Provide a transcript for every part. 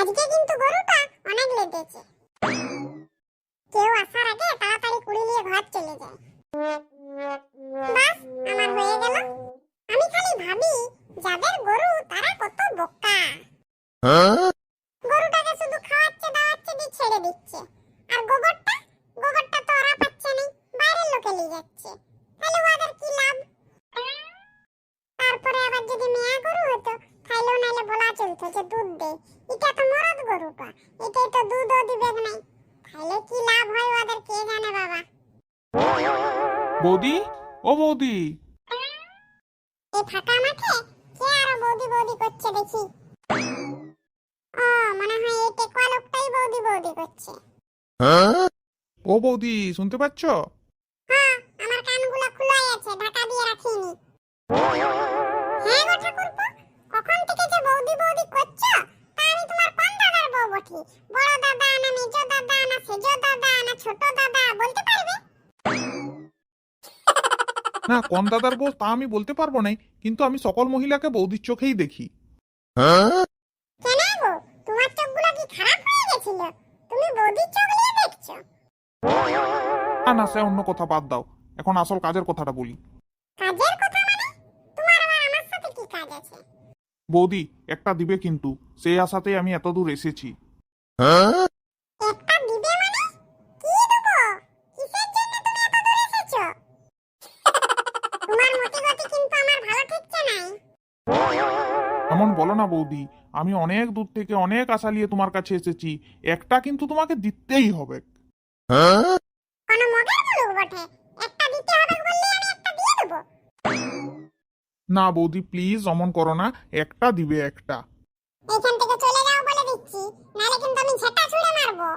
আজকে কিন্তু গরুটা অনেক লেগেছে কেউ আসার আগে তাড়াতাড়ি কুড়ি নিয়ে ঘর চলে যায়। বাস, আমার হয়ে গেল। আমি খালি ভাবি, যাদের গরু তারা কত বোকা। গরুটাকে শুধু খাওয়াচ্ছে, দাওয়াচ্ছে, দিয়ে ছেড়ে দিচ্ছে। আর গোবরটা? গোবরটা তো ওরা পাচ্ছে না, বাইরের লোকে নিয়ে যাচ্ছে। তাহলে ওদের কি লাভ? তারপরে আবার যদি মেয়া গরু হতো তাহলেও নাইলে যে দুধ দে এটা তো মরদ গরুটা। এটাই তো দুধও দিবে নাই তাহলে কি লাভ হয় ওদের? কে জানে বাবা? বৌদি? ও বৌদি। এই ফাঁকা মাঠে? কে আরও বৌদি বৌদি করছে দেখি। ও মনে হয় এই টেকওয়া লোকটাই বৌদি বৌদি করছে। ও বৌদি শুনতে পাচ্ছ? হ্যাঁ আমার কানগুলো খোলাই আছে ঢাকা দিয়ে রাখিনি। দাদা না মেজ দাদা না সেজ দাদা না ছোট দাদা বলতে পারবে? না কোন দাদার বউ তা আমি বলতে পারব না কিন্তু আমি সকল মহিলাকে বৌদির চোখেই দেখি। কেন গো? তোমার চোখগুলো কি খারাপ হয়ে গেছিল? তুমি বৌদির চোখ নিয়ে দেখছ? না না সে অন্য কথা বাদ দাও। এখন আসল কাজের কথাটা বলি। কাজের কথা মানে? তোমার আবার আমার সাথে কি কাজ আছে? বৌদি একটা দিবে কিন্তু। সেই আশাতেই আমি এত দূর এসেছি। একটা দিবে মানে? কি দেবো? কিসের জন্য তুমি এত দূর এসেছ? তোমার মতি গতি কিন্তু আমার ভালো ঠেকছে নাই। এমন বলো না বৌদি আমি অনেক দূর থেকে অনেক আশা নিয়ে তোমার কাছে এসেছি একটা কিন্তু তোমাকে দিতেই হবে। কোনো মগের মুলুক বটে? একটা দিতে হবে বললে আমি একটা দিয়ে দেবো। না বৌদি প্লিজ অমন করো না একটা দিবে একটা। এইখান থেকে চলে যাও বলে দিচ্ছি নাহলে কিন্তু আমি ঝেঁটা ছুঁড়ে মারবো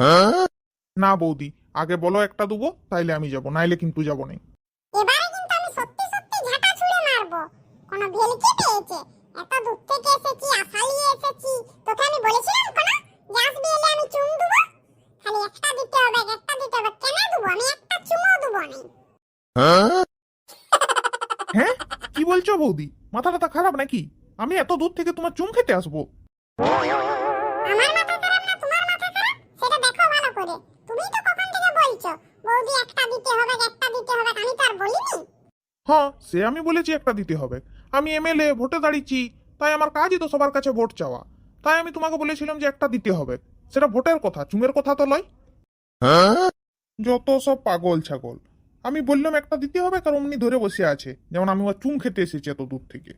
না বৌদি আগে বলো একটা দেবো তাইলে আমি যাব নাইলে কিন্তু যাব না এবারে কিন্তু আমি সত্যি সত্যি ঝাঁটা ছুঁড়ে মারবো। কোনো ভেলকি পেয়েছে? এত দূর থেকে এসেছি আশা নিয়ে এসেছি। তোকে আমি বলেছিলাম কোনো? যে আসবি আমি চুম দেবো? খালি একটা দিতে হবে একটা দিতে হবে। কেন দেবো? আমি একটা চুমও দেবো না হ্যাঁ? কি বলছো বৌদি? মাথা টাথা খারাপ নাকি? আমি এত দূর থেকে তোমার চুম খেতে আসব। আমার মাথা খারাপ না তোমার মাথা খারাপ সেটা দেখো ভালো করে তুমি তো কখন থেকে বলছো বৌদি একটা দিতে হবে একটা দিতে হবে আমি তো আর বলিনি হ্যাঁ সে আমি বলেছি একটা দিতে হবে। আমি এমএলএ, ভোটে দাঁড়িয়েছি, তাই আমার কাজই তো সবার কাছে ভোট চাওয়া। তাই আমি তোমাকে বলেছিলাম যে একটা দিতে হবে। সেটা ভোটের কথা, চুমের কথা তো লয় যত সব পাগল ছাগল। আমি বললাম একটা দিতে হবে, কারণ অমনি ধরে বসে আছে। যেমন আমি ওর চুম খেতে এসেছি এত দূর থেকে।